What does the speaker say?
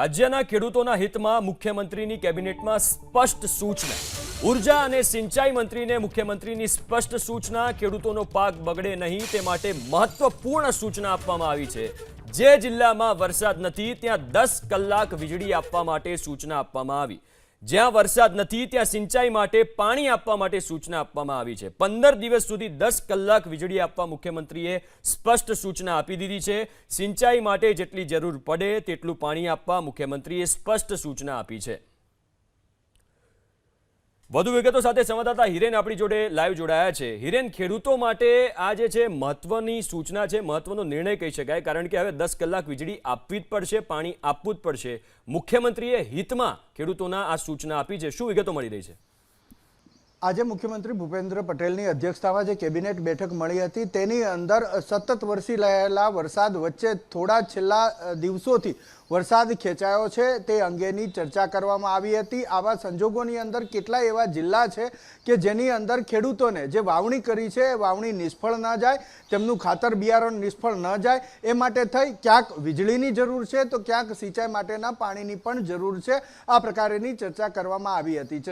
રાજ્યના ખેડૂતોના હિતમાં મુખ્યમંત્રીની કેબિનેટમાં સ્પષ્ટ સૂચના. ઊર્જા અને સિંચાઈ મંત્રીને મુખ્યમંત્રીની સ્પષ્ટ સૂચના, ખેડૂતોનો પાક બગડે નહીં તે માટે મહત્વપૂર્ણ સૂચના આપવામાં આવી છે. જે જિલ્લામાં વરસાદ નથી, ત્યાં દસ કલાક વીજળી આપવા માટે સૂચના આપવામાં આવી. જ્યાં વરસાદ નથી, ત્યાં સિંચાઈ માટે પાણી આપવા માટે સૂચના આપવામાં આવી છે. પંદર દિવસ સુધી દસ કલાક વીજળી આપવા મુખ્યમંત્રીએ સ્પષ્ટ સૂચના આપી દીધી છે. સિંચાઈ માટે જેટલી જરૂર પડે, તેટલું પાણી આપવા મુખ્યમંત્રીએ સ્પષ્ટ સૂચના આપી છે. વધુ વિગતો સાથે સંવાદદાતા હિરેન આપણી જોડે લાઈવ જોડાયા છે. હિરેન, ખેડૂતો માટે આ જે છે મહત્વની સૂચના છે, મહત્વનો નિર્ણય કહી શકાય? કારણ કે હવે દસ કલાક વીજળી આપવી જ પડશે, પાણી આપવું જ પડશે. મુખ્યમંત્રીએ હિતમાં ખેડૂતોના આ સૂચના આપી છે. શું વિગતો મળી રહી છે? આજે મુખ્યમંત્રી ભૂપેન્દ્ર પટેલની અધ્યક્ષતામાં જે કેબિનેટ બેઠક મળી હતી, તેની અંદર સતત વરસી રહેલા વરસાદ વચ્ચે થોડા છેલ્લા દિવસોથી વરસાદ ખેંચાયો છે. તે અંગેની ચર્ચા કરવામાં આવી હતી. આવા સંજોગોની અંદર કેટલાય એવા જિલ્લા છે કે જેની અંદર ખેડૂતોને જે વાવણી કરી છે, એ વાવણી નિષ્ફળ ન જાય, તેમનું ખાતર બિયારણ નિષ્ફળ ન જાય, એ માટે થઈ ક્યાંક વીજળીની જરૂર છે, તો ક્યાંક સિંચાઈ માટેના પાણીની પણ જરૂર છે. આ પ્રકારેની ચર્ચા કરવામાં આવી હતી.